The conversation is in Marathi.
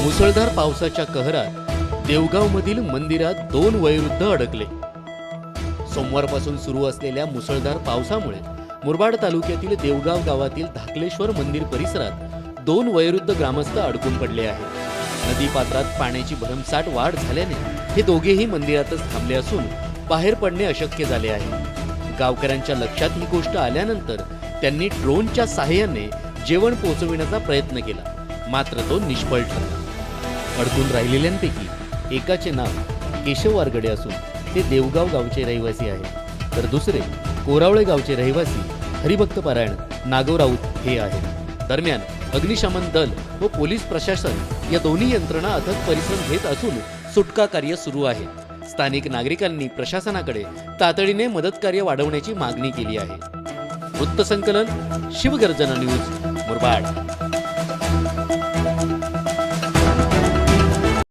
मुसळधार पावसाच्या कहरात देवगावमधील मंदिरात दोन वयोवृद्ध अडकले. सोमवारपासून सुरू असलेल्या मुसळधार पावसामुळे मुरबाड तालुक्यातील देवगाव गावातील धाकलेश्वर मंदिर परिसरात दोन वयोवृद्ध ग्रामस्थ अडकून पडले आहेत. नदीपात्रात पाण्याची भरमसाठ वाढ झाल्याने हे दोघेही मंदिरातच थांबले असून बाहेर पडणे अशक्य झाले आहे. गावकऱ्यांच्या लक्षात ही गोष्ट आल्यानंतर त्यांनी ड्रोनच्या सहाय्याने जेवण पोहोचविण्याचा प्रयत्न केला. मात्र तो निष्फळ ठरला. अडकून राहिलेल्यांपैकी एकाचे नाव केशव वारगडे असून ते देवगाव गावचे रहिवासी आहेत. तर दुसरे कोरावळे गावचे रहिवासी हरिभक्त पारायण नागव राऊत हे आहेत. दरम्यान अग्निशमन दल व पोलीस प्रशासन या दोन्ही यंत्रणा अथक परिश्रम घेत असून सुटका कार्य सुरू आहे. स्थानिक नागरिकांनी प्रशासनाकडे तातडीने मदत कार्य वाढवण्याची मागणी केली आहे. वृत्तसंकलन शिवगर्जना न्यूज मुरबाड.